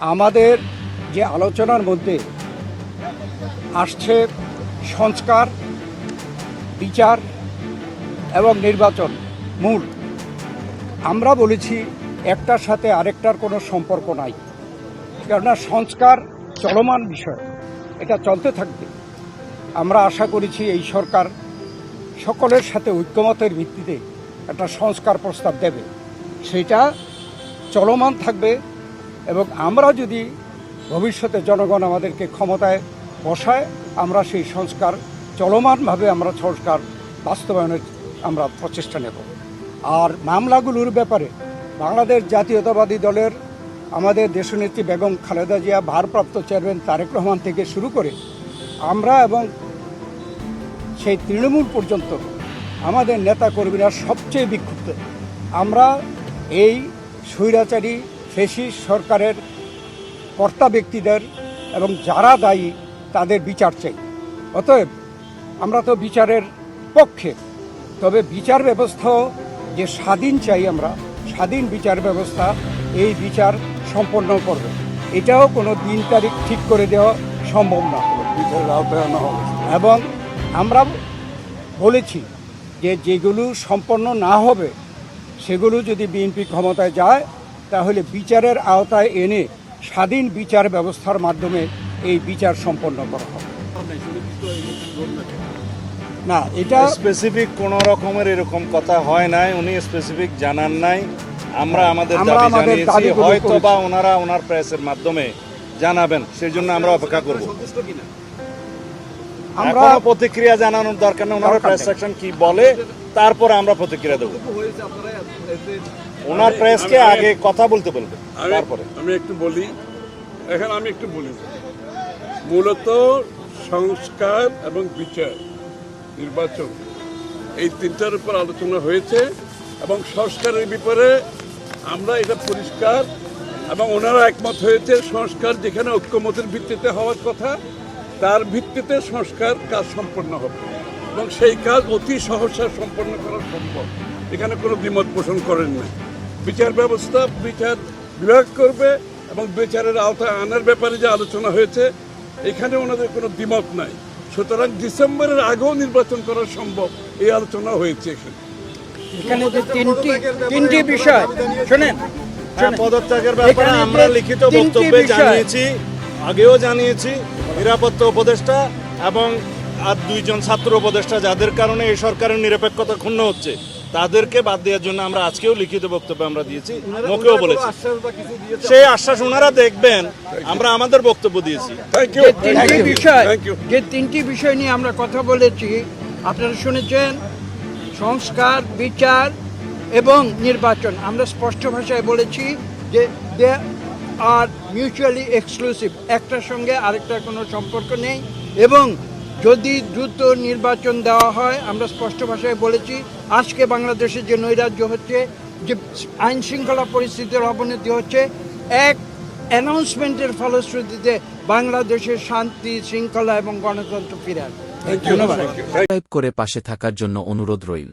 আমাদের যে আলোচনার মধ্যে আসছে সংস্কার, বিচার এবং নির্বাচন মূল। আমরা বলেছি একটার সাথে আরেকটার কোনো সম্পর্ক নাই। কেননা সংস্কার চলমান বিষয়, এটা চলতে থাকবে। আমরা আশা করেছি এই সরকার সকলের সাথে ঐক্যমতের ভিত্তিতে একটা সংস্কার প্রস্তাব দেবে। সেটা চলমান থাকবে এবং আমরা যদি ভবিষ্যতে জনগণ আমাদেরকে ক্ষমতায় বসায়, আমরা সেই সংস্কার, চলমানভাবে আমরা সংস্কার বাস্তবায়নের আমরা প্রচেষ্টা নেব। আর মামলাগুলোর ব্যাপারে বাংলাদেশ জাতীয়তাবাদী দলের আমাদের দেশনেত্রী বেগম খালেদা জিয়া, ভারপ্রাপ্ত চেয়ারম্যান তারেক রহমান থেকে শুরু করে আমরা এবং সেই তৃণমূল পর্যন্ত আমাদের নেতা কর্মীরা সবচেয়ে বিক্ষুব্ধ। আমরা এই স্বৈরাচারী ফেসিস সরকারের কর্তা ব্যক্তিদের এবং যারা দায়ী তাদের বিচার চাই। অতএব আমরা তো বিচারের পক্ষে তবে বিচার ব্যবস্থাও যে স্বাধীন চাই আমরা স্বাধীন বিচার ব্যবস্থা এই বিচার সম্পন্ন করবে। এটাও কোনো দিন তারিখ ঠিক করে দেওয়া সম্ভব না। বিচারের আওতায় আনা হবে। এবং আমরা বলেছি যে যেগুলো সম্পন্ন না হবে সেগুলো যদি বিএনপি ক্ষমতায় যায় তাহলে বিচারের আওতায় এনে স্বাধীন বিচার ব্যবস্থার মাধ্যমে এই বিচার সম্পন্ন করা হবে। না এটা স্পেসিফিক কোন রকমের এরকম কথা হয় নাই উনি স্পেসিফিক জানান নাই। আমরা আমাদের আমরা দাবি জানিয়েছি হয়তো বা ওনারা ওনার প্রেসের মাধ্যমে জানাবেন সেই জন্য আমরা অপেক্ষা করব। আমরা আমরা প্রতিক্রিয়া জানানোর দরকার নেই ওনারা প্রেস সেকশন কি বলে তারপরে আমরা প্রতিক্রিয়া দেবো। ওনার প্রেসকে আগে কথা বলতে বলবে তারপরে। আমি একটু বলি এখন আমি একটু বলি। মূলত সংস্কার এবং বিচার নির্বাচন এই তিনটার উপর আলোচনা হয়েছে এবং সংস্কারের ব্যাপারে আমরা এটা পরিষ্কার এবং ওনারা একমত হয়েছে সংস্কার যেখানে ঐক্যমতের ভিত্তিতে হওয়ার কথা তার ভিত্তিতে সংস্কার কাজ সম্পন্ন হবে। এবং সেই কাজ অতি সহসা সম্পন্ন করা সম্ভব। এখানে কোনো দ্বিমত পোষণ করেন না। বিচার ব্যবস্থা বিচার বিভাগ করবে এবং বিচারের আওতায় আনার ব্যাপারে যে আলোচনা হয়েছে এখানে ওনাদের কোনো দ্বিমত নাই। সুতরাং ডিসেম্বরের আগেও নির্বাচন করা সম্ভব এই আলোচনা হয়েছে এখানে। এখানে যে তিনটি তিনটি বিষয় শোনেন হ্যাঁ, পদত্যাগের ব্যাপারে আমরা লিখিত বক্তব্যে জানিয়েছি আগেও জানিয়েছি নিরাপত্তা উপদেষ্টা এবং আর দুইজন ছাত্র উপদেষ্টা যাদের কারণে এই সরকারের নিরপেক্ষতা ক্ষুণ্ণ হচ্ছে তাদেরকে বাদ দেওয়ার জন্য আমরা আজকেও লিখিত বক্তব্য আমরা দিয়েছি মুখেও বলেছি। সেই আশ্বাস ওনারা দেখবেন আমরা আমাদের বক্তব্য দিয়েছি। থ্যাংক ইউ যে তিনটি বিষয় যে তিনটি বিষয় নিয়ে আমরা কথা বলেছি আপনারা শুনেছেন সংস্কার বিচার এবং নির্বাচন। আমরা স্পষ্ট ভাষায় বলেছি যে দে আর মিউচুয়ালি এক্সক্লুসিভ একটার সঙ্গে আরেকটার কোনো সম্পর্ক নেই এবং যদি দ্রুত নির্বাচন দেওয়া হয় আমরা স্পষ্ট ভাষায় বলেছি আজকে বাংলাদেশের যে নৈরাজ্য হচ্ছে যে আইন শৃঙ্খলা পরিস্থিতির অবনতি হচ্ছে এক অ্যানাউন্সমেন্টের ফলশ্রুতিতে বাংলাদেশের শান্তি শৃঙ্খলা এবং গণতন্ত্র ফিরে আসবে। করে পাশে থাকার জন্য অনুরোধ রইল।